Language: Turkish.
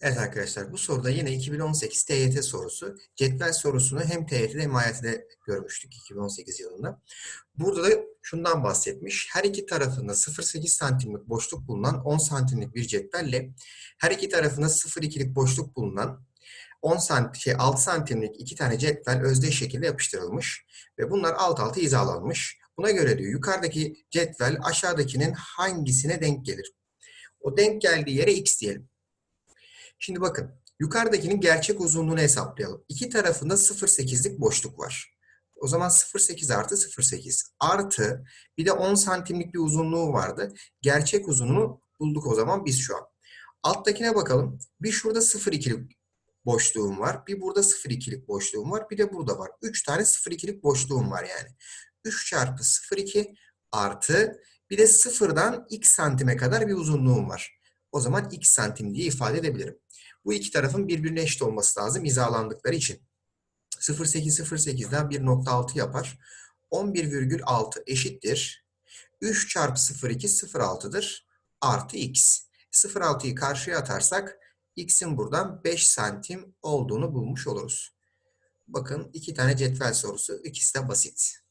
Evet arkadaşlar bu soruda yine 2018 TYT sorusu. Cetvel sorusunu hem TYT'de hem AYT'de görmüştük 2018 yılında. Burada da şundan bahsetmiş. Her iki tarafında 0.8 santimlik boşluk bulunan 10 santimlik bir cetvelle her iki tarafında 0.2'lik boşluk bulunan 10 santim, şey 6 santimlik iki tane cetvel özdeş şekilde yapıştırılmış ve bunlar alt alta hizalanmış. Buna göre diyor yukarıdaki cetvel aşağıdakinin hangisine denk gelir? O denk geldiği yere x diyelim. Şimdi bakın yukarıdakinin gerçek uzunluğunu hesaplayalım. İki tarafında 0.8'lik boşluk var. O zaman 0.8 artı 0.8 artı bir de 10 santimlik bir uzunluğu vardı. Gerçek uzunluğunu bulduk o zaman biz şu an. Alttakine bakalım. Bir şurada 0.2'lik boşluğum var. Bir burada 0.2'lik boşluğum var. Bir de burada var. 3 tane 0.2'lik boşluğum var yani. 3 çarpı 0.2 artı bir de sıfırdan x santime kadar bir uzunluğum var. O zaman x santim diye ifade edebilirim. Bu iki tarafın birbirine eşit olması lazım hizalandıkları için. 0,8 0,8'den 1,6 yapar. 11,6 eşittir. 3 çarpı 0,2 0,6'dır. Artı x. 0,6'yı karşıya atarsak x'in buradan 5 santim olduğunu bulmuş oluruz. Bakın iki tane cetvel sorusu. İkisi de basit.